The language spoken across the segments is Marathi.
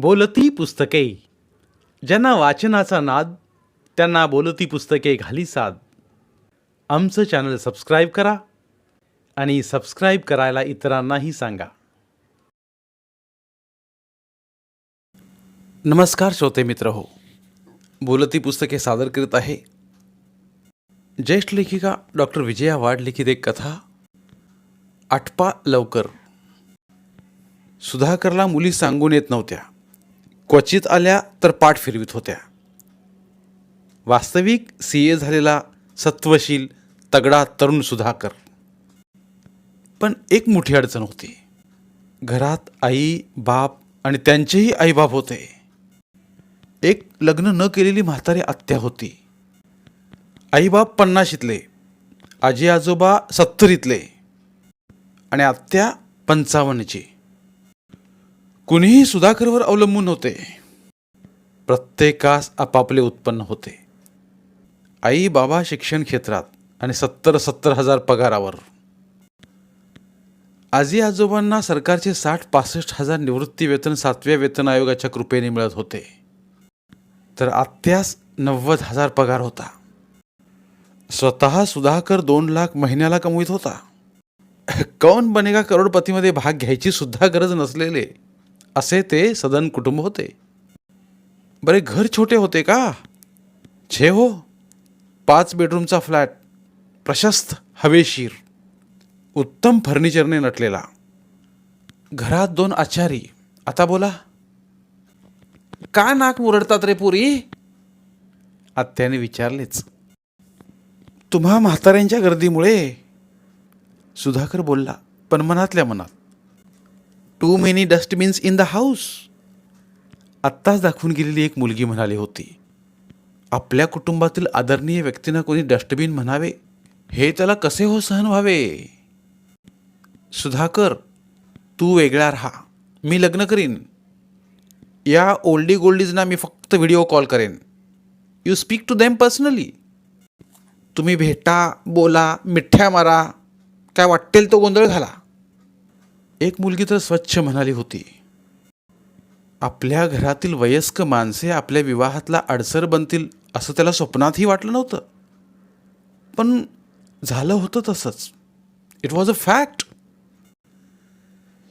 बोलती पुस्तके. ज्यांना वाचनाचा नाद त्यांना बोलती पुस्तके घाली साद. आमचं चॅनल सबस्क्राईब करा आणि सबस्क्राईब करायला इतरांनाही सांगा. नमस्कार श्रोते मित्र हो. बोलती पुस्तके सादर करीत आहे. ज्येष्ठ लेखिका डॉक्टर विजया वाड लिखित एक कथा आटपा लवकर. सुधाकरला मुली सांगून येत नव्हत्या. क्वचित आल्या तर पाठ फिरवित होत्या. वास्तविक सी ए झालेला सत्वशील तगडा तरुण सुधाकर. पण एक मोठी अडचण होती. घरात आई बाप आणि त्यांचेही आईबाप होते. एक लग्न न केलेली म्हातारी आत्या होती. आईबाप पन्नाशीतले आजी आजोबा सत्तरीतले आणि आत्या पंचावन्नची. कुणीही सुधाकरवर अवलंबून होते. प्रत्येकास आपापले उत्पन्न होते. आई बाबा शिक्षण क्षेत्रात आणि सत्तर सत्तर हजार पगारावर. आजी आजोबांना सरकारचे साठ पासष्ट हजार निवृत्ती वेतन सातव्या वेतन आयोगाच्या कृपेने मिळत होते. तर आत्यास नव्वद हजार पगार होता. स्वतः सुधाकर दोन लाख महिन्याला कमवित होता. कौन बनेगा करोडपतीमध्ये भाग घ्यायची सुद्धा गरज नसलेले असे ते सदन कुटुंब होते. बरे घर छोटे होते का? छे हो. पाच बेडरूमचा फ्लॅट. प्रशस्त हवेशीर. उत्तम फर्निचरने नटलेला. घरात दोन आचारी. आता बोला. का नाक मुरडतात रे पुरी? आत्याने विचारलेच. तुम्हा म्हाताऱ्यांच्या गर्दीमुळे सुधाकर बोलला पण मनातल्या मनात. Too many dustbins in the house आत्ताच दाखवून गेलेली एक मुलगी म्हणाली होती आपल्या कुटुंबातील आदरणीय व्यक्तींना कोणी डस्टबिन म्हणावे? हे त्याला कसे हो सहन व्हावे? सुधाकर तू वेगळा राहा. मी लग्न करीन. या ओल्डी गोल्डीजना मी फक्त व्हिडिओ कॉल करेन. You speak to them personally तुम्ही भेटा बोला मिठ्या मारा. काय वाटेल तो गोंधळ घाला. एक मुलगी तर स्वच्छ म्हणाली होती. आपल्या घरातील वयस्क माणसे आपल्या विवाहातला अडसर बनतील असं त्याला स्वप्नातही वाटलं नव्हतं. पण झालं होतं तसंच. इट वॉज अ फॅक्ट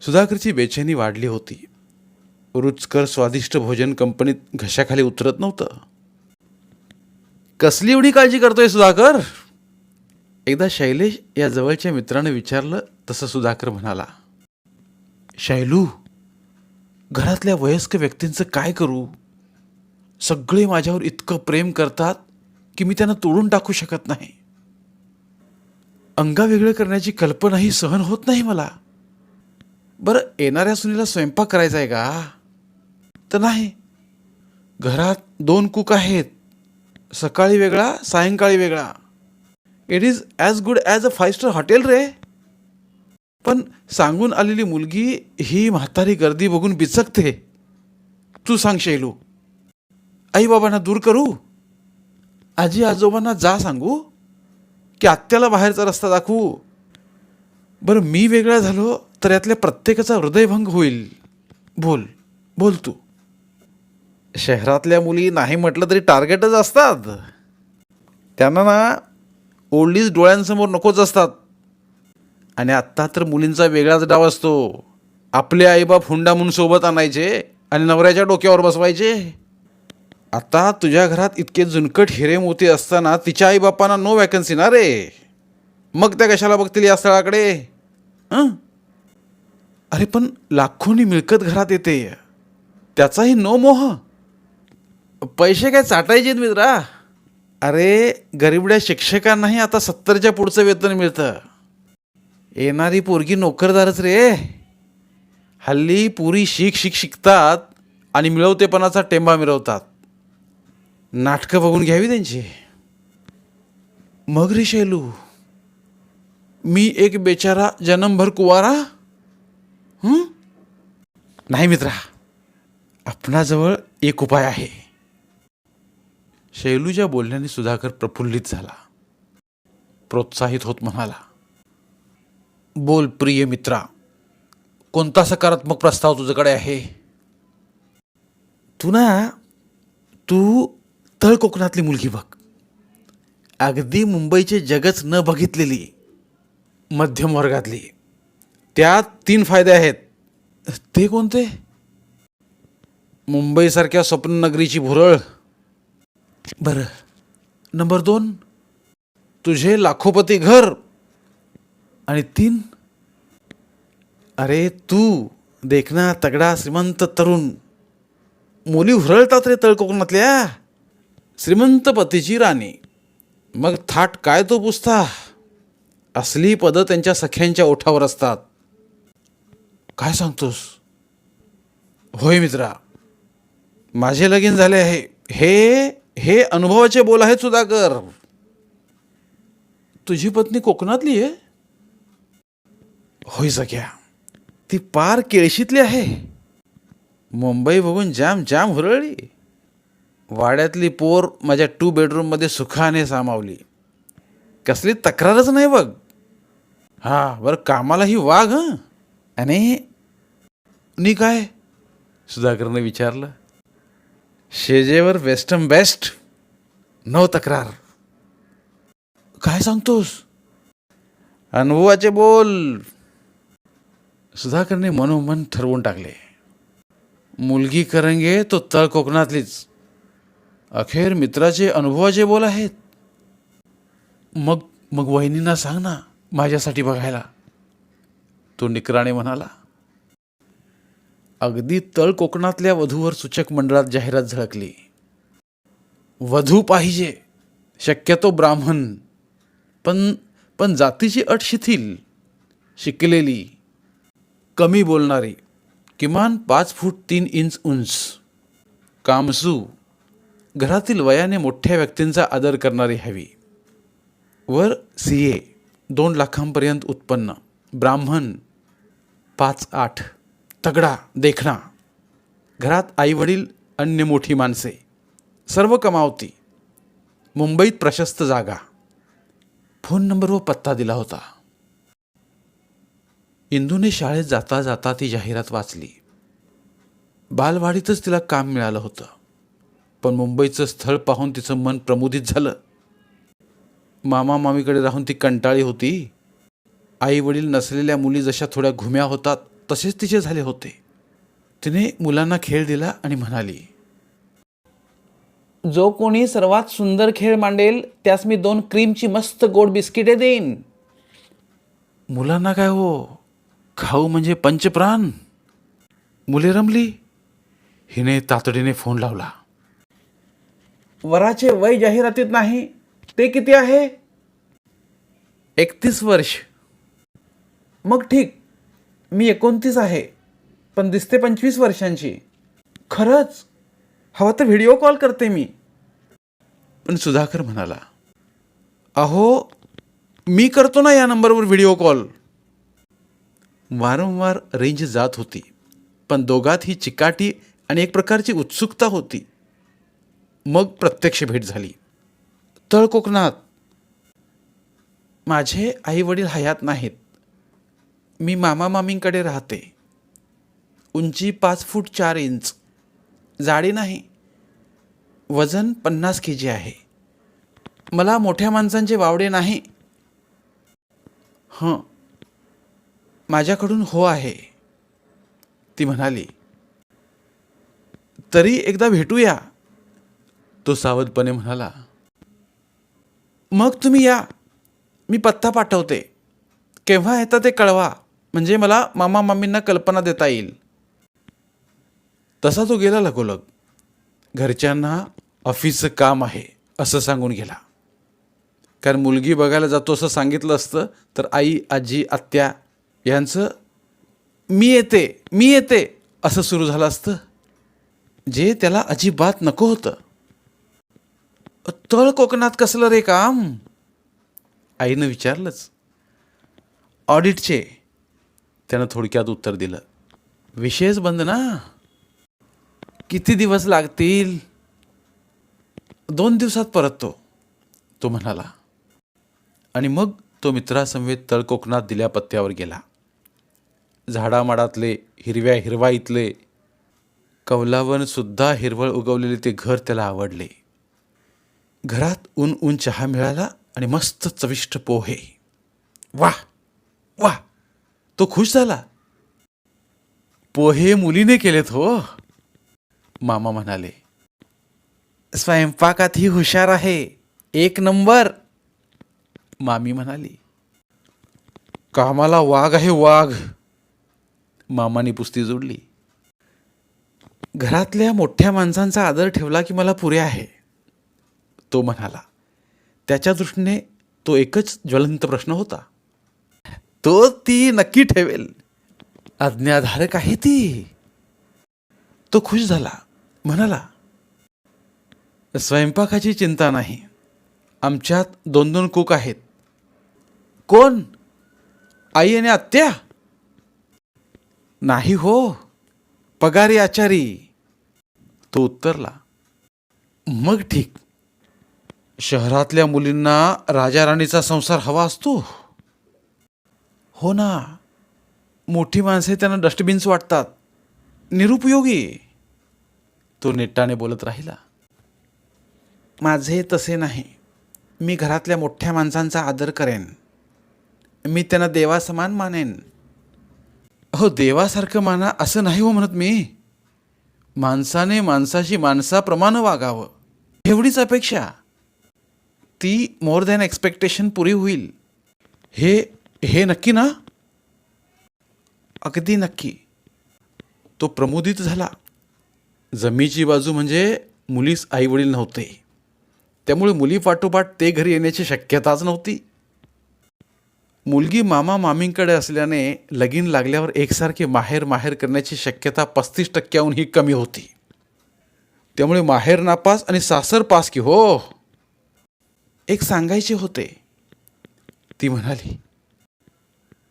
सुधाकरची बेचैनी वाढली होती. रुचकर स्वादिष्ट भोजन कंपनीत घशाखाली उतरत नव्हतं. कसली एवढी काळजी करतोय सुधाकर? एकदा शैलेश या जवळच्या मित्रानं विचारलं तसं सुधाकर म्हणाला शैलू घरातल्या वयस्क व्यक्तींचं काय करू? सगळे माझ्यावर इतकं प्रेम करतात की मी त्यांना तोडून टाकू शकत नाही. अंगा वेगळं करण्याची कल्पनाही सहन होत नाही मला. बरं येणाऱ्या सुनीला स्वयंपाक करायचा आहे का? तर नाही. घरात दोन कुक आहेत. सकाळी वेगळा सायंकाळी वेगळा. It is as good as a five star hotel रे. पण सांगून आलेली मुलगी ही म्हातारी गर्दी बघून बिचकते. तू सांग शैलू. आई बाबांना दूर करू? आजी आजोबांना जा सांगू? की आत्याला बाहेरचा रस्ता दाखवू? बरं मी वेगळा झालो तर यातल्या प्रत्येकाचा हृदयभंग होईल. बोल. बोल तू. शहरातल्या मुली नाही म्हटलं तरी टार्गेटच असतात. त्यांना ना ओल्डीज डोळ्यांसमोर नकोच असतात. आणि आत्ता तर मुलींचा वेगळाच डाव असतो. आपले आईबाप हुंडा म्हणून सोबत आणायचे आणि नवऱ्याच्या डोक्यावर बसवायचे. आता तुझ्या घरात इतके जुनकट हिरे मोती असताना तिच्या आईबापांना नो वॅकन्सी ना रे. मग त्या कशाला बघतील या स्थळाकडे? अरे पण लाखोनी मिळकत घरात येते. त्याचाही नो मोह. पैसे काय चाटायचे मित्रा? अरे गरीबड्या शिक्षकांनाही आता सत्तरच्या पुढचं वेतन मिळतं. येणारी पोरगी नोकरदारच रे. हल्ली पुरी शिक शिक शिकतात आणि मिळवतेपणाचा टेंबा मिरवतात. नाटकं बघून घ्यावी त्यांची. मग रे शैलू मी एक बेचारा जन्मभर कुवारा? नाही मित्रा आपणाजवळ एक उपाय आहे. शैलूच्या बोलण्याने सुधाकर प्रफुल्लित झाला. प्रोत्साहित होत म्हणाला बोल प्रिय मित्रा. कोणता सकारात्मक प्रस्ताव तुझ्याकडे आहे? तू ना तू तळ कोकणातली मुलगी बघ. अगदी मुंबईचे जगच न बघितलेली मध्यम वर्गातली. त्यात तीन फायदे आहेत. ते कोणते? मुंबईसारख्या स्वप्ननगरीची भुरळ. बरं. नंबर दोन. तुझे लाखोपती घर. आणि तीन अरे तू देखना तगडा श्रीमंत तरुण. मुली हुरळतात रे तळ कोकणातल्या श्रीमंत पतीची राणी. मग थाट काय तो पुसता? असली पदं त्यांच्या सख्यांच्या ओठावर असतात. काय सांगतोस? होय मित्रा माझे लगीन झाले आहे. हे हे अनुभवाचे बोल आहेत सुधाकर. तुझी पत्नी कोकणातली आहे? होय सख्या. ती पार केळशीतली आहे. मुंबई बघून जाम जाम हुरळली. वाड्यातली पोर माझ्या टू बेडरूममध्ये सुखाने सामावली. कसली तक्रारच नाही बघ. हां बरं कामाला ही वाघ हं? आणि नी काय? सुधाकरनं विचारलं. शेजेवर वेस्टर्न बेस्ट नो तक्रार. काय सांगतोस? अनुभवाचे बोल. सुधाकरने मनोमन ठरवून टाकले. मुलगी करंगे तो तळ कोकणातलीच. अखेर मित्राचे अनुभवाचे बोल आहेत. मग मग वहिनींना सांग ना माझ्यासाठी बघायला. तो निकराने म्हणाला. अगदी तळ कोकणातल्या वधूवर सूचक मंडळात जाहिरात झळकली. वधू पाहिजे शक्यतो ब्राह्मण. पण पण जातीची अट शिथिल शिकलेली. कमी बोलणारी किमान पाच फूट तीन इंच उंच कामसू घरातील वयाने मोठ्या व्यक्तींचा आदर करणारी हवी. वर सी ए दोन लाखांपर्यंत उत्पन्न ब्राह्मण पाच आठ तगडा देखणा. घरात आईवडील अन्य मोठी माणसे सर्व कमावती मुंबईत प्रशस्त जागा. फोन नंबर व पत्ता दिला होता. इंदूने शाळेत जाता जाता ती जाहिरात वाचली. बालवाडीतच तिला काम मिळालं होतं. पण मुंबईचं स्थळ पाहून तिचं मन प्रमुदित झालं. मामा मामीकडे राहून ती कंटाळी होती. आई वडील नसलेल्या मुली जशा थोड्या घुम्या होतात तसेच तिचे झाले होते. तिने मुलांना खेळ दिला आणि म्हणाली जो कोणी सर्वात सुंदर खेळ मांडेल त्यास मी दोन क्रीमची मस्त गोड बिस्किटे देईन. मुलांना काय हो? खाऊ म्हणजे पंचप्राण. मुले रमली हिने तातडीने फोन लावला. वराचे वय जाहिरातीत नाही ते किती आहे? एकतीस वर्ष. मग ठीक मी एकोणतीस आहे पण दिसते पंचवीस वर्षांची. खरंच हवा तर व्हिडिओ कॉल करते मी. पण सुधाकर म्हणाला अहो मी करतो ना या नंबरवर व्हिडिओ कॉल. वारंवार रेंज जात होती. पण दोघात ही चिकाटी आणि एक प्रकारची उत्सुकता होती. मग प्रत्यक्ष भेट झाली. तळ कोकणात. माझे आई वडील हयात नाहीत. मी मामा मामींकडे राहते. उंची पाच फूट चार इंच. जाडी नाही. वजन पन्नास के जी आहे. मला मोठ्या माणसांचे वावडे नाही. हं. माझ्याकडून हो आहे. ती म्हणाली तरी एकदा भेटूया. तो सावधपणे म्हणाला मग तुम्ही या. मी पत्ता पाठवते. केव्हा येतं ते कळवा. म्हणजे मला मामा मामींना कल्पना देता येईल. तसा तो गेला लगोलग. घरच्यांना ऑफिसचं काम आहे असं सांगून गेला. कारण मुलगी बघायला जातो असं सांगितलं असतं तर आई आजी आत्या यांचं मी येते मी येते असं सुरू झालं असतं. जे त्याला अजिबात नको होतं. तळ कोकणात कसलं रे काम? आईनं विचारलंच. ऑडिटचे. त्यानं थोडक्यात उत्तर दिलं. विशेष बंद ना. किती दिवस लागतील? दोन दिवसात परततो तो म्हणाला. आणि मग तो मित्रासमवेत तळ कोकणात दिल्या पत्त्यावर गेला. झाडामाडातले हिरव्या हिरवाईतले कौलावन सुद्धा हिरवळ उगवलेले ते घर त्याला आवडले. घरात ऊन ऊन चहा मिळाला आणि मस्त चविष्ट पोहे. वा वा तो खुश झाला. पोहे मुलीने केलेत हो मामा म्हणाले. स्वयंपाकात ही हुशार आहे एक नंबर मामी म्हणाली. कामाला वाघ आहे वाघ. मामाने पुस्ती जोडली. घरातल्या मोठ्या माणसांचा आदर ठेवला की मला पुरे आहे तो म्हणाला. त्याच्या दृष्टीने तो एकच ज्वलंत प्रश्न होता. तो ती नक्की ठेवेल. आज्ञाधारक आहे ती. तो खुश झाला म्हणाला स्वयंपाकाची चिंता नाही. आमच्यात दोन दोन कुक आहेत. कोण? आई आणि आत्या? नाही हो. पगारी आचारी. तो उत्तरला मग ठीक. शहरातल्या मुलींना राजा राणीचा संसार हवा असतो. हो ना. मोठी माणसे त्यांना डस्टबिन्स वाटतात. निरुपयोगी. तो नेट्टाने बोलत राहिला माझे तसे नाही. मी घरातल्या मोठ्या माणसांचा आदर करेन. मी त्यांना देवासमान मानेन. हो देवासारखं माना असं नाही हो म्हणत मी. माणसाने माणसाशी माणसाप्रमाणे वागावं. एवढीच अपेक्षा. ती मोर दॅन एक्सपेक्टेशन पुरी होईल. हे हे नक्की ना? अगदी नक्की. तो प्रमुदित झाला. जमीची बाजू म्हणजे मुलीस आईवडील नव्हते. त्यामुळे मुली पाठोपाठ ते घरी येण्याची शक्यताच नव्हती. मुलगी मामा मामींकडे असल्याने लगीन लागल्यावर एकसारखी माहेर माहेर करण्याची शक्यता पस्तीस टक्क्याहून ही कमी होती. त्यामुळे माहेर नापास आणि सासर पास की हो? एक सांगायचे होते. ती म्हणाली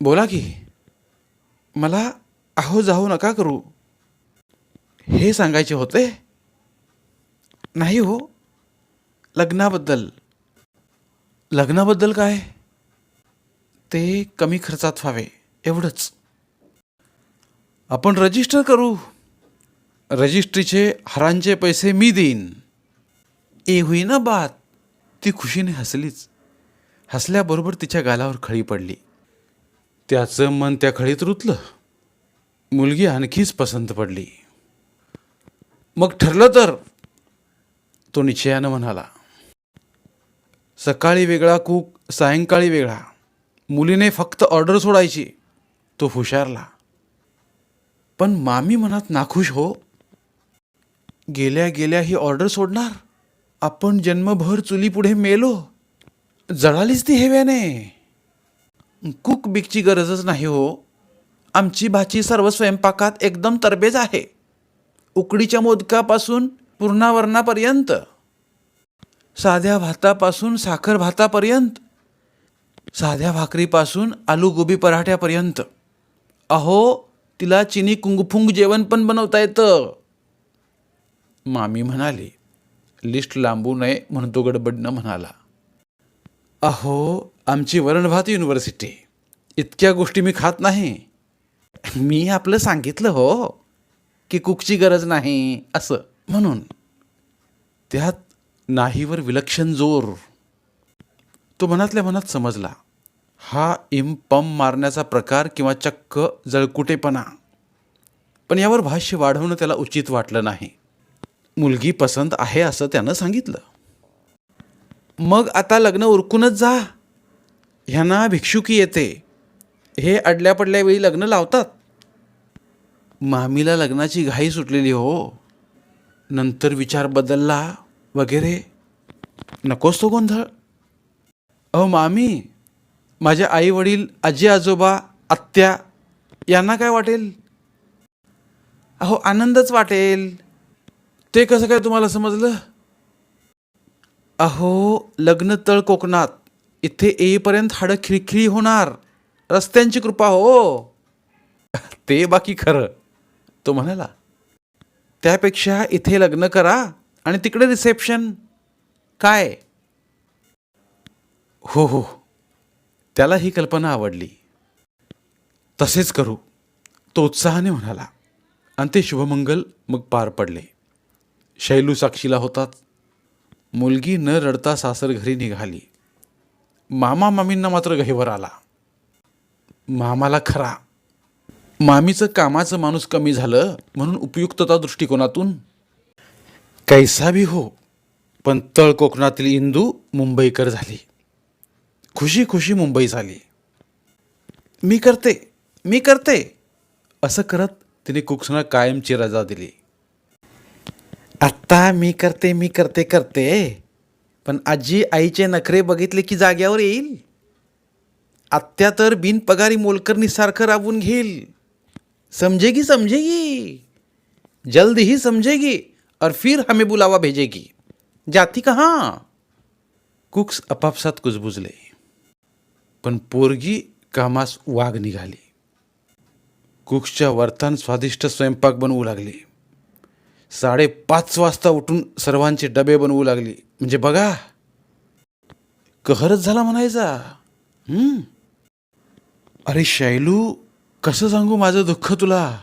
बोला की मला आहो जाहो नका करू. हे सांगायचे होते नाही हो लग्नाबद्दल. लग्नाबद्दल काय? ते कमी खर्चात व्हावे एवढंच. आपण रजिस्टर करू. रजिस्ट्रीचे हरांचे पैसे मी देईन. ए होई ना बात. ती खुशीने हसलीच. हसल्याबरोबर तिच्या गालावर खळी पडली. त्याचं मन त्या खळीत रुतलं. मुलगी आणखीच पसंत पडली. मग ठरलं तर? तो निश्चयानं म्हणाला. सकाळी वेगळा कूक सायंकाळी वेगळा. मुलीने फक्त ऑर्डर सोडायची. तो हुशारला. पण मामी मनात नाखुश हो. गेल्या गेल्या ही ऑर्डर सोडणार. आपण जन्मभर चुलीपुढे मेलो. जळालीच ती हेव्याने. कुक बिकची गरजच नाही हो. आमची भाची सर्व स्वयंपाकात एकदम तरबेज आहे. उकडीच्या मोदकापासून पूर्णावरणापर्यंत. साध्या भातापासून साखर भातापर्यंत. साध्या भाकरीपासून आलू गोबी पराठ्यापर्यंत. अहो तिला चिनी कुंगफुंग जेवण पण बनवता येतं. मामी म्हणाली लिस्ट लांबू नये म्हणून तो गडबडनं म्हणाला. अहो आमची वरणभात युनिव्हर्सिटी. इतक्या गोष्टी मी खात नाही. मी आपलं सांगितलं हो की कुकची गरज नाही असं म्हणून. त्यात नाहीवर विलक्षण जोर तो मनातल्या मनात समजला हा इम मारण्याचा प्रकार किंवा चक्क जळकुटेपणा. पण यावर भाष्य वाढवणं त्याला उचित वाटलं नाही. मुलगी पसंत आहे असं त्यानं सांगितलं. मग आता लग्न उरकूनच जा. ह्यांना भिक्षुकी येते. हे अडल्या पडल्या वेळी लग्न लावतात. मामीला लग्नाची घाई सुटलेली हो. नंतर विचार बदलला वगैरे. नकोस तो गोंधळ. अहो मामी माझे आई वडील आजी आजोबा आत्या यांना काय वाटेल? अहो आनंदच वाटेल. ते कसं काय तुम्हाला समजलं? अहो लग्न तळ कोकणात. इथे येईपर्यंत हाडं खिळखिळी होणार. रस्त्यांची कृपा हो. ते बाकी खरं. तो म्हणाला त्यापेक्षा इथे लग्न करा आणि तिकडे रिसेप्शन. काय? हो हो. त्याला ही कल्पना आवडली. तसेच करू. तो उत्साहाने म्हणाला आणि ते शुभमंगल मग पार पडले. शैलू साक्षीला होतात. मुलगी न रडता सासर घरी निघाली. मामा मामींना मात्र गहिवर आला. मामाला खरा. मामीचं कामाचं माणूस कमी झालं म्हणून उपयुक्तता दृष्टिकोनातून. कैसा भी हो पण तळ कोकणातील इंदू मुंबईकर झाली. खुशी खुशी मुंबई झाली. मी करते मी करते असं करत तिने कुक्सना कायमची रजा दिली. आत्ता मी करते मी करते करते पण आजी आईचे नखरे बघितले की जाग्यावर येईल. आत्या तर बिनपगारी मोलकरणीसारखं राबवून घेईल. समजेगी समजेगी. जल्द ही समजेगी और फिर हमें बुलावा भेजेगी. जाती कहाँ? कुक्स आपापसात कुजबुजले. पण पोरगी कामास वाघ निघाली. कुक्सच्या वर्तान स्वादिष्ट स्वयंपाक बनवू लागले. साडेपाच वाजता उठून सर्वांचे डबे बनवू लागले. म्हणजे बघा. कहरच झाला म्हणायचा. हम्म. अरे शैलू कसं सांगू माझं दुःख तुला?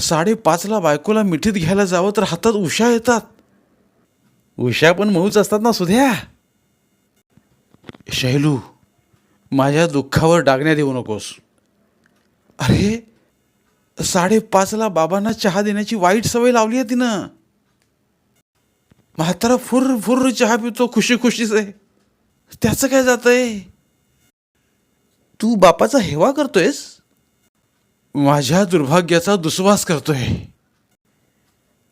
साडेपाचला बायकोला मिठीत घ्यायला जावं तर हातात उषा येतात. उषा पण मऊच असतात ना सुध्या? शैलू माझ्या दुःखावर डागण्यात येऊ नकोस. अरे साडेपाचला बाबांना चहा देण्याची वाईट सवय लावली आहे तिनं. म्हातारा फुर फुर चहा पितो खुशी खुशीच आहे. त्याचं काय जातंय? तू बापाचा हेवा करतोयस? माझ्या दुर्भाग्याचा दुस्वास करतोय.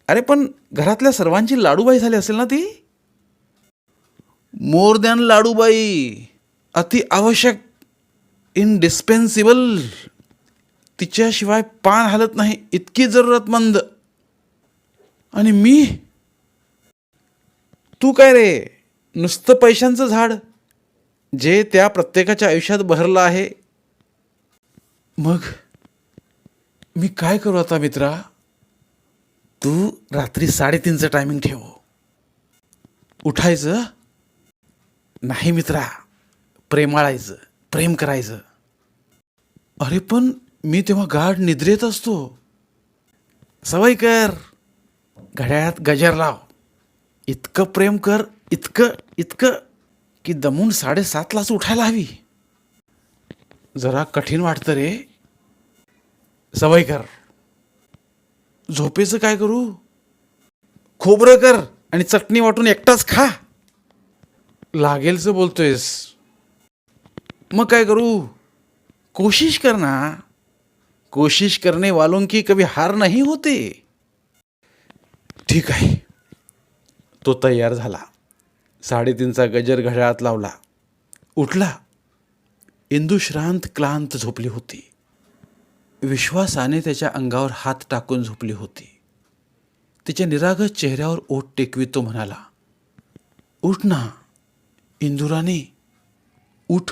अरे पण घरातल्या सर्वांची लाडूबाई झाली असेल ना ती? मोर दॅन लाडूबाई. अति आवश्यक इनडिस्पेन्सिबल तिच्याशिवाय पान हलत नाही इतकी जरूरतमंद. आणि मी? तू काय रे? नुसतं पैशांचं झाड जे त्या प्रत्येकाच्या आयुष्यात बहरलं आहे. मग मी काय करू आता मित्रा? तू रात्री साडेतीनचं टायमिंग ठेव. उठायचं? नाही मित्रा. प्रेमाळायचं प्रेम करायचं. अरे पण मी तेव्हा गाढ निद्रेत असतो. सवय कर. घड्याळात गजर लाव. इतकं प्रेम कर इतकं इतकं की दमून साडेसातलाच उठायला हवी. जरा कठीण वाटतं रे. सवय कर. झोपेचं काय करू? खोबरं कर आणि चटणी वाटून एकटाच खा. लागेलचं बोलतोयस. मग काय करू? कोशिश कर ना. कोशिश करने वालों की कभी हार नाही होते. ठीक आहे. तो तयार झाला. साडेतीनचा गजर घड्याळात लावला. उठला. इंदू श्रांत क्लांत झोपली होती. विश्वासाने त्याच्या अंगावर हात टाकून झोपली होती. तिच्या निरागस चेहऱ्यावर ओठ टेकवी तो म्हणाला उठ ना इंदुराने. उठ.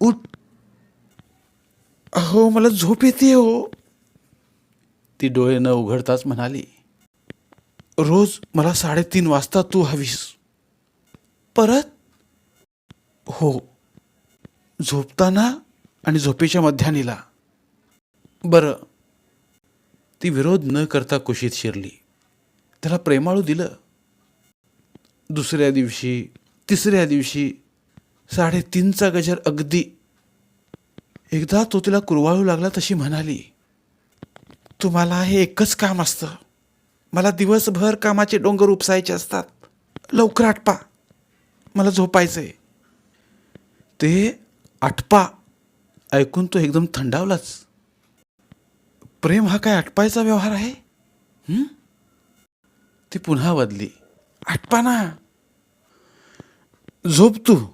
उठ. अहो मला झोप येते हो. ती डोळे न उघडताच म्हणाली रोज मला साडेतीन वाजता तू हवीस. परत? हो. झोपताना आणि झोपेच्या मध्यानीला. बरं. ती विरोध न करता कुशीत शिरली. त्याला प्रेमाळू दिलं. दुसऱ्या दिवशी तिसऱ्या दिवशी साडेतीनचा गजर अगदी. एकदा तो तिला कुरवाळू लागला तशी म्हणाली तुम्हाला हे एकच काम असतं. मला दिवसभर कामाचे डोंगर उपसायचे असतात. लवकर आटपा. मला झोपायचं आहे ते आटपा ऐकून तो एकदम थंडावलाच. प्रेम हा काय आटपायचा व्यवहार आहे? ती पुन्हा बदली आटपा ना. झोप तू.